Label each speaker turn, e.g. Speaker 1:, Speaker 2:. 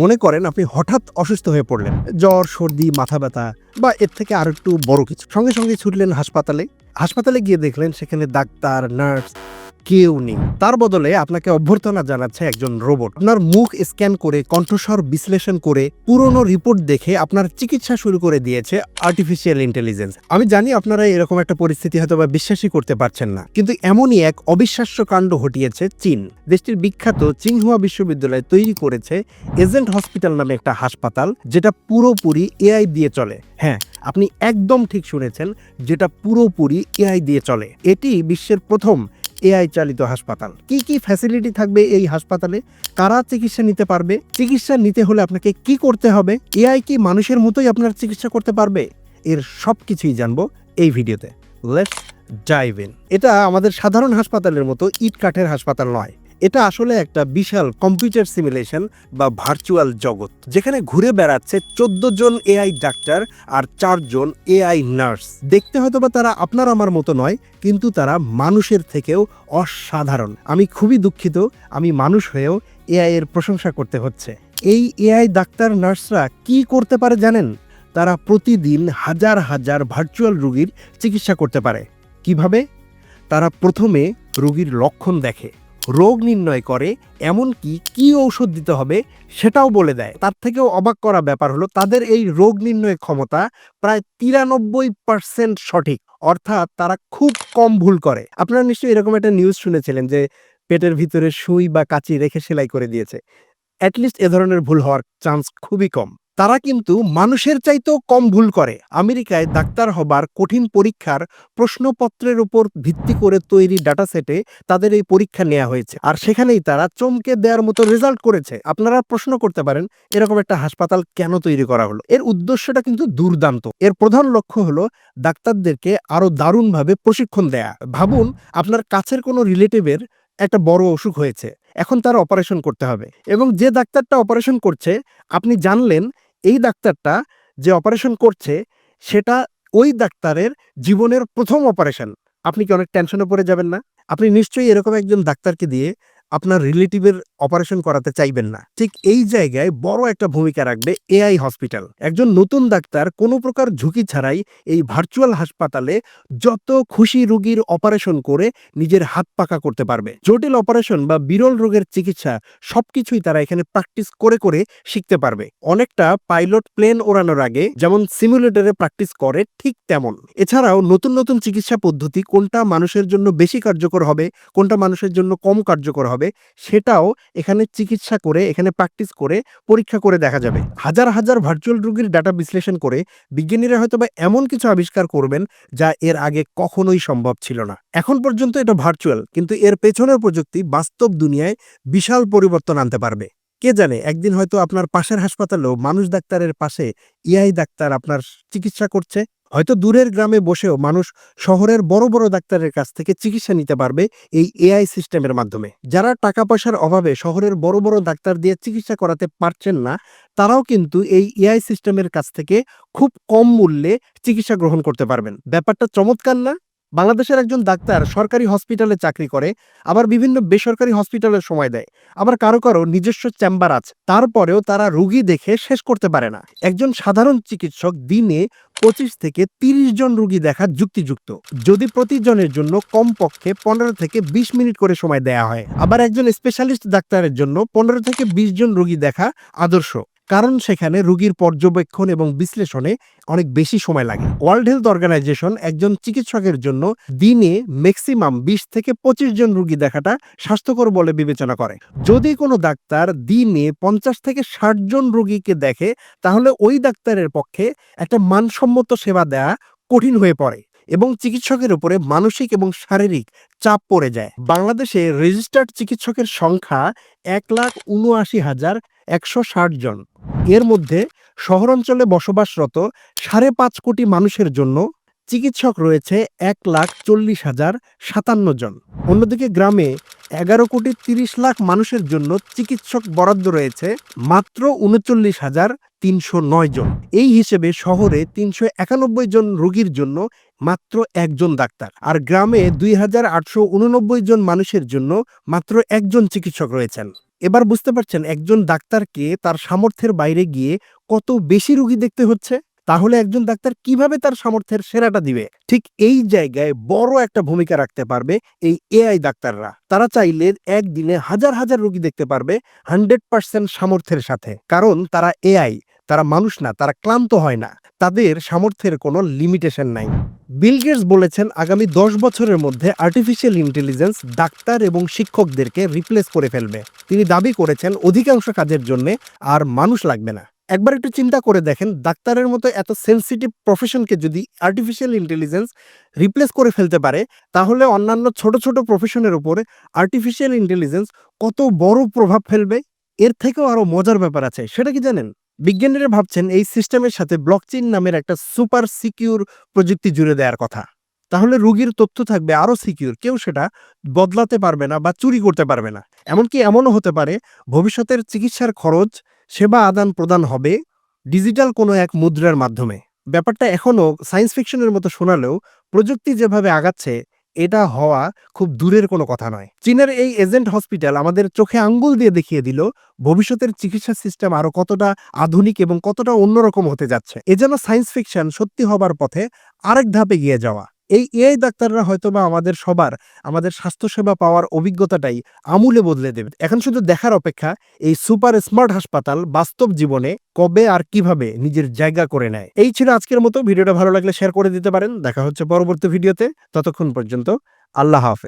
Speaker 1: মনে করেন আপনি হঠাৎ অসুস্থ হয়ে পড়লেন। জ্বর, সর্দি, মাথা ব্যথা বা এর থেকে আর একটু বড় কিছু। সঙ্গে সঙ্গে ছুটলেন হাসপাতালে। হাসপাতালে গিয়ে দেখলেন সেখানে ডাক্তার, নার্স কেউ নেই। তার বদলে আপনাকে অভ্যর্থনা জানাচ্ছে একজন রোবট। আপনার মুখ স্ক্যান করে, কণ্ঠস্বর বিশ্লেষণ করে, পুরনো রিপোর্ট দেখে আপনার চিকিৎসা শুরু করে দিয়েছে আর্টিফিশিয়াল ইন্টেলিজেন্স আমি জানি আপনারা এরকম একটা পরিস্থিতি হয়তো বা বিশ্বাসই করতে পারছেন না। কিন্তু এমনই এক অবিশ্বাস্য কাণ্ড ঘটিয়েছে চীন। দেশটির বিখ্যাত চিংহুয়া বিশ্ববিদ্যালয় তৈরি করেছে এজেন্ট হসপিটাল নামে একটা হাসপাতাল, যেটা পুরোপুরি এআই দিয়ে চলে। হ্যাঁ আপনি একদম ঠিক শুনেছেন, যেটা পুরোপুরি এআই দিয়ে চলে। এটি বিশ্বের প্রথম এআই চালিত হাসপাতাল। কি কি ফ্যাসিলিটি থাকবে এই হাসপাতালে? কারা চিকিৎসা নিতে পারবে? চিকিৎসা নিতে হলে আপনাকে কি করতে হবে? এআই কি মানুষের মতোই আপনার চিকিৎসা করতে পারবে? এর সব কিছুই জানব এই ভিডিওতে। লেটস ডাইভ ইন এটা আমাদের সাধারণ হাসপাতালের মতো ইট কাঠের হাসপাতাল নয়। এটা আসলে একটা বিশাল কম্পিউটার সিমুলেশন বা ভার্চুয়াল জগৎ, যেখানে ঘুরে বেড়াচ্ছে চোদ্দ জন এআই ডাক্তার আর চারজন এআই নার্স দেখতে হয়তো বা তারা আপনার আমার মতো নয়, কিন্তু তারা মানুষের থেকেও অসাধারণ। আমি খুবই দুঃখিত, আমি মানুষ হয়েও এআই এর প্রশংসা করতে হচ্ছে। এই এআই ডাক্তার নার্সরা কি করতে পারে জানেন? তারা প্রতিদিন হাজার হাজার ভার্চুয়াল রুগীর চিকিৎসা করতে পারে। কীভাবে? তারা প্রথমে রুগীর লক্ষণ দেখে। রোগ নির্ণয় করে, এমনকি কি ঔষধ দিতে হবে সেটাও বলে দেয়। তার থেকেও অবাক করা ব্যাপার হলো, তাদের এই রোগ নির্ণয় ক্ষমতা প্রায় তিরানব্বই পার্সেন্ট সঠিক, অর্থাৎ তারা খুব কম ভুল করে। আপনারা নিশ্চয়ই এরকম একটা নিউজ শুনেছিলেন যে, পেটের ভিতরে সুই বা কাঁচি রেখে সেলাই করে দিয়েছে। অ্যাটলিস্ট এ ধরনের ভুল হওয়ার চান্স খুবই কম। তারা কিন্তু মানুষের চাইতেও কম ভুল করে। আমেরিকায় ডাক্তার হবার কঠিন পরীক্ষার প্রশ্নপত্রের উপর ভিত্তি করে তৈরি ডাটা সেটে তাদের এই পরীক্ষা নেওয়া হয়েছে। আর সেখানেই তারা চমকে দেওয়ার মতো রেজাল্ট করেছে। আপনারা প্রশ্ন করতে পারেন, এরকম একটা হাসপাতাল কেন তৈরি করা হলো? এর উদ্দেশ্যটা কিন্তু দুর্দান্ত। এর প্রধান লক্ষ্য হলো ডাক্তারদেরকে আরও দারুণভাবে প্রশিক্ষণ দেয়া। ভাবুন, আপনার কাছের কোনো রিলেটিভের একটা বড় অসুখ হয়েছে। এখন তার অপারেশন করতে হবে। এবং যে ডাক্তারটা অপারেশন করছে, আপনি জানলেন এই ডাক্তারটা যে অপারেশন করছে, সেটা ওই ডাক্তারের জীবনের প্রথম অপারেশন আপনি কি অনেক টেনশনে পড়ে যাবেন না? আপনি নিশ্চয়ই এরকম একজন ডাক্তারকে দিয়ে আপনার রিলেটিভের অপারেশন করাতে চাইবেন না। ঠিক এই জায়গায় বড় একটা ভূমিকা রাখবে এআই হসপিটাল। একজন নতুন ডাক্তার কোনো প্রকার ঝুঁকি ছাড়াই এই ভার্চুয়াল হাসপাতালে যত খুশি রোগীর অপারেশন করে নিজের হাত পাকা করতে পারবে। জটিল অপারেশন বা বিরল রোগের চিকিৎসা সবকিছুই তারা এখানে প্র্যাকটিস করে করে শিখতে পারবে। অনেকটা পাইলট প্লেন ওড়ানোর আগে যেমন সিমুলেটরে প্র্যাকটিস করে ঠিক তেমন। এছাড়াও নতুন নতুন চিকিৎসা পদ্ধতি কোনটা মানুষের জন্য বেশি কার্যকর হবে, কোনটা মানুষের জন্য কম কার্যকর হবে সেটাও এখানে চিকিৎসা করে, এখানে প্র্যাকটিস করে, পরীক্ষা করে দেখা যাবে। হাজার হাজার ভার্চুয়াল রোগীর ডাটা বিশ্লেষণ করে বিজ্ঞানীরা হয়তো বা এমন কিছু আবিষ্কার করবেন যা এর আগে কখনোই সম্ভব ছিল না। এখন পর্যন্ত এটা ভার্চুয়াল কিন্তু এর পেছনের প্রযুক্তি বাস্তব দুনিয়ায় বিশাল পরিবর্তন আনতে পারবে। কে জানে, একদিন হয়তো আপনার পাশের হাসপাতালেও মানুষ ডাক্তারের পাশে ইআই ডাক্তার আপনার চিকিৎসা করছে। হয়তো দূরের গ্রামে বসেও মানুষ শহরের বড় বড় ডাক্তারের কাছ থেকে চিকিৎসা নিতে পারবে এই এআই সিস্টেমের মাধ্যমে। যারা টাকা পয়সার অভাবে শহরের বড় বড় ডাক্তার দিয়ে চিকিৎসা করাতে পারছেন না, তারাও কিন্তু এই এআই সিস্টেমের কাছ থেকে খুব কম মূল্যে চিকিৎসা গ্রহণ করতে পারবেন। ব্যাপারটা চমৎকার না? বাংলাদেশের একজন ডাক্তার সরকারি হসপিটালে চাকরি করে, আবার বিভিন্ন বেসরকারি হসপিটালে সময় দেয়। আবার কারও কারও নিজস্ব চেম্বার আছে, তারপরেও তারা রুগী দেখে শেষ করতে পারে না। একজন সাধারণ চিকিৎসক দিনে পঁচিশ থেকে তিরিশ জন রুগী দেখা যুক্তিযুক্ত। যদি প্রতিজনের জন্য কমপক্ষে পনেরো থেকে বিশ মিনিট করে সময় দেয়া হয়। আবার একজন স্পেশালিস্ট ডাক্তারের জন্য পনেরো থেকে বিশ জন রোগী দেখা আদর্শ। কারণ সেখানে রোগীর পর্যবেক্ষণ এবং বিশ্লেষণে অনেক বেশি সময় লাগে। ওয়ার্ল্ড হেলথ অর্গানাইজেশন একজন চিকিৎসকের জন্য দিনে ম্যাক্সিমাম বিশ থেকে পঁচিশ জন রোগী দেখাটা স্বাস্থ্যকর বলে বিবেচনা করে। যদি কোনো ডাক্তার দিনে পঞ্চাশ থেকে ষাট জন রোগীকে দেখে, তাহলে ওই ডাক্তারের পক্ষে একটা মানসম্মত সেবা দেওয়া কঠিন হয়ে পড়ে। এবং চিকিৎসকের উপরে মানসিক এবং শারীরিক চাপ পড়ে যায়। বাংলাদেশে রেজিস্টার্ড চিকিৎসকের সংখ্যা এক লাখ উনআশি হাজার একশো ষাট জন। এর মধ্যে শহরাঞ্চলে বসবাসরত সাড়ে পাঁচ কোটি মানুষের জন্য চিকিৎসক রয়েছে এক লাখ চল্লিশ হাজার সাতান্ন জন। অন্যদিকে গ্রামে এগারো কোটি তিরিশ লাখ মানুষের জন্য চিকিৎসক বরাদ্দ রয়েছে মাত্র উনচল্লিশ হাজার তিনশো নয় জন। এই হিসেবে শহরে তিনশো একানব্বই জন রোগীর জন্য মাত্র একজন ডাক্তার। আর গ্রামে দুই হাজার আটশো উননব্বই জন মানুষের জন্য মাত্র একজন চিকিৎসক রয়েছেন। এবার বুঝতে পারছেন একজন ডাক্তারকে তার সামর্থ্যের বাইরে গিয়ে কত বেশি রুগী দেখতে হচ্ছে? তাহলে একজন ডাক্তার কীভাবে তার সামর্থ্যের সেরাটা দিবে? ঠিক এই জায়গায় বড় একটা ভূমিকা রাখতে পারবে এই এআই ডাক্তাররা। তারা চাইলে একদিনে হাজার হাজার রোগী দেখতে পারবে হান্ড্রেড পার্সেন্ট সামর্থ্যের সাথে। কারণ তারা এআই, তারা মানুষ না, তারা ক্লান্ত হয় না। তাদের সামর্থ্যের কোনো লিমিটেশন নাই। বিল গেটস বলেছেন আগামী দশ বছরের মধ্যে আর্টিফিশিয়াল ইন্টেলিজেন্স ডাক্তার এবং শিক্ষকদেরকে রিপ্লেস করে ফেলবে। তিনি দাবি করেছেন অধিকাংশ কাজের জন্য আর মানুষ লাগবে না। একবার একটু চিন্তা করে দেখেন, ডাক্তারের মতো এত সেন্সিটিভ প্রফেশনকে যদি আর্টিফিশিয়াল ইন্টেলিজেন্স রিপ্লেস করে ফেলতে পারে, তাহলে অন্যান্য ছোট ছোট প্রফেশনের উপরে আর্টিফিশিয়াল ইন্টেলিজেন্স কত বড় প্রভাব ফেলবে? এর থেকেও আরও মজার ব্যাপার আছে, সেটা কি জানেন? বিজ্ঞানীরা ভাবছেন এই সিস্টেমের সাথে ব্লকচেইন নামের একটা সুপার সিকিউর প্রযুক্তি জুড়ে দেওয়ার কথা। তাহলে রোগীর তথ্য থাকবে আরও সিকিউর কেউ সেটা বদলাতে পারবে না বা চুরি করতে পারবে না। এমনকি এমনও হতে পারে, ভবিষ্যতের চিকিৎসার খরচ সেবা আদান প্রদান হবে ডিজিটাল কোনো এক মুদ্রার মাধ্যমে। ব্যাপারটা এখনও সায়েন্স ফিকশনের মতো শোনালেও প্রযুক্তি যেভাবে আগাচ্ছে, এটা হওয়া খুব দূরের কোনো কথা নয়। চীনের এই এজেন্ট হসপিটাল আমাদের চোখে আঙ্গুল দিয়ে দেখিয়ে দিল ভবিষ্যতের চিকিৎসা সিস্টেম আরও কতটা আধুনিক এবং কতটা অন্যরকম হতে যাচ্ছে। এ যেন সায়েন্স ফিকশন সত্যি হবার পথে আরেক ধাপে গিয়ে যাওয়া। এই এআই ডাক্তাররা হয়তো বা আমাদের সবার, আমাদের স্বাস্থ্যসেবা পাওয়ার অভিজ্ঞতাটাই আমূলে বদলে দেবে। এখন শুধু দেখার অপেক্ষা, এই সুপার স্মার্ট হাসপাতাল বাস্তব জীবনে কবে আর কীভাবে নিজের জায়গা করে নেয়? এই ছিল আজকের মতো। ভিডিওটা ভালো লাগলে শেয়ার করে দিতে পারেন। দেখা হচ্ছে পরবর্তী ভিডিওতে। ততক্ষণ পর্যন্ত আল্লাহ হাফেজ।